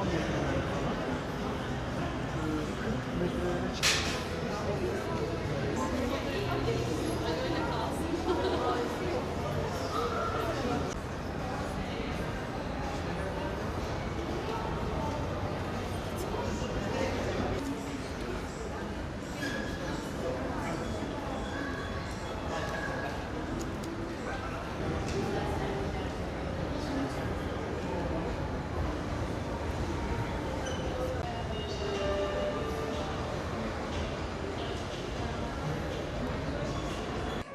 on you.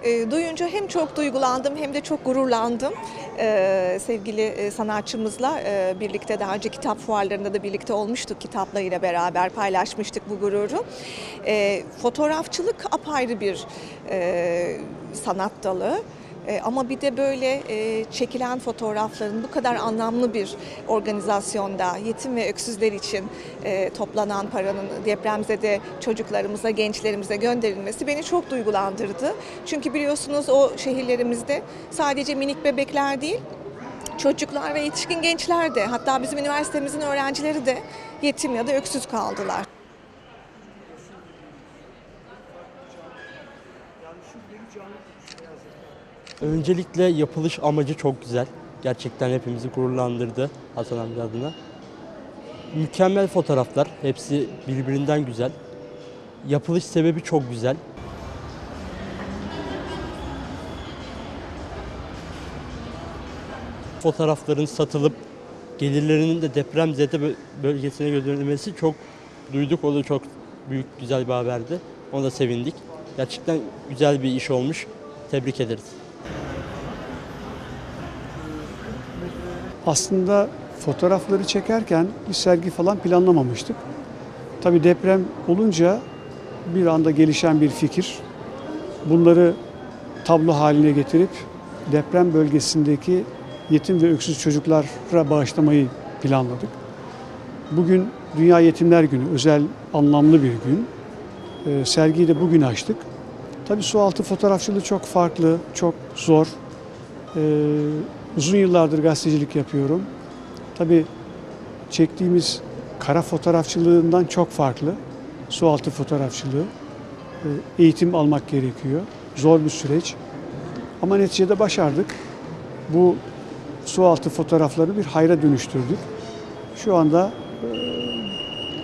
E, duyunca hem çok duygulandım hem de çok gururlandım. E, sevgili e, sanatçımızla e, birlikte daha önce kitap fuarlarında da birlikte olmuştuk kitaplarıyla beraber paylaşmıştık bu gururu. E, fotoğrafçılık apayrı bir e, sanat dalı. E, Ama bir de böyle e, çekilen fotoğrafların bu kadar anlamlı bir organizasyonda yetim ve öksüzler için e, toplanan paranın depremzede çocuklarımıza, gençlerimize gönderilmesi beni çok duygulandırdı. Çünkü biliyorsunuz o şehirlerimizde sadece minik bebekler değil, çocuklar ve yetişkin gençler de hatta bizim üniversitemizin öğrencileri de yetim ya da öksüz kaldılar. Öncelikle yapılış amacı çok güzel. Gerçekten hepimizi gururlandırdı Hasan amca adına. Mükemmel fotoğraflar. Hepsi birbirinden güzel. Yapılış sebebi çok güzel. Fotoğrafların satılıp gelirlerinin de depremzede bö- bölgesine gönderilmesi çok duyduk. O da çok büyük güzel bir haberdi. Ona da sevindik. Gerçekten güzel bir iş olmuş. Tebrik ederiz. Aslında fotoğrafları çekerken bir sergi falan planlamamıştık. Tabii deprem olunca bir anda gelişen bir fikir. Bunları tablo haline getirip deprem bölgesindeki yetim ve öksüz çocuklara bağışlamayı planladık. Bugün Dünya Yetimler Günü, özel anlamlı bir gün. Ee, sergiyi de bugün açtık. Tabii sualtı fotoğrafçılığı çok farklı, çok zor. Ee, uzun yıllardır gazetecilik yapıyorum. Tabii çektiğimiz kara fotoğrafçılığından çok farklı. Sualtı fotoğrafçılığı. Ee, eğitim almak gerekiyor. Zor bir süreç. Ama neticede başardık. Bu sualtı fotoğraflarını bir hayra dönüştürdük. Şu anda e,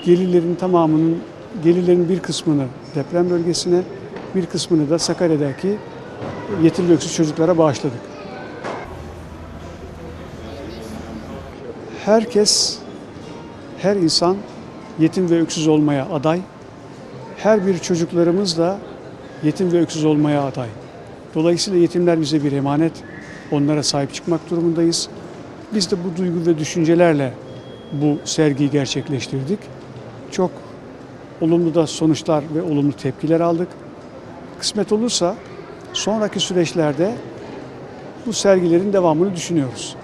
gelirlerin tamamının, gelirlerin bir kısmını deprem bölgesine, bir kısmını da Sakarya'daki yetim ve öksüz çocuklara bağışladık. Herkes, her insan yetim ve öksüz olmaya aday. Her bir çocuklarımız da yetim ve öksüz olmaya aday. Dolayısıyla yetimler bize bir emanet. Onlara sahip çıkmak durumundayız. Biz de bu duygu ve düşüncelerle bu sergiyi gerçekleştirdik. Çok olumlu da sonuçlar ve olumlu tepkiler aldık. Kısmet olursa sonraki süreçlerde bu sergilerin devamını düşünüyoruz.